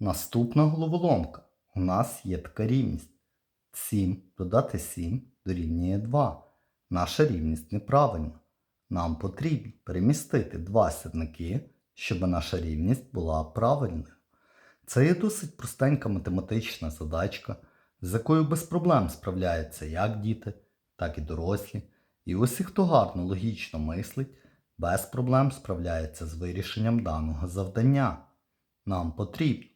Наступна головоломка. У нас є така рівність. 7 додати 7 дорівнює 2. Наша рівність неправильна. Нам потрібно перемістити два сірники, щоб наша рівність була правильною. Це є досить простенька математична задачка, з якою без проблем справляються як діти, так і дорослі. І усі, хто гарно логічно мислить, без проблем справляється з вирішенням даного завдання. Нам потрібно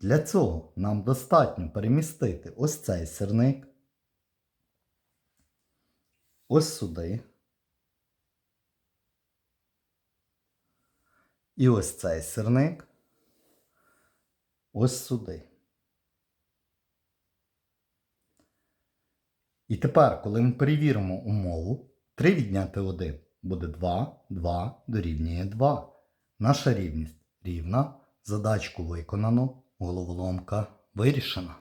Для цього нам достатньо перемістити ось цей сірник, ось сюди. І ось цей сірник ось сюди. І тепер, коли ми перевіримо умову, 3 відняти 1 буде 2, 2 дорівнює 2. Наша рівність рівна. Задачку виконано, головоломка вирішена.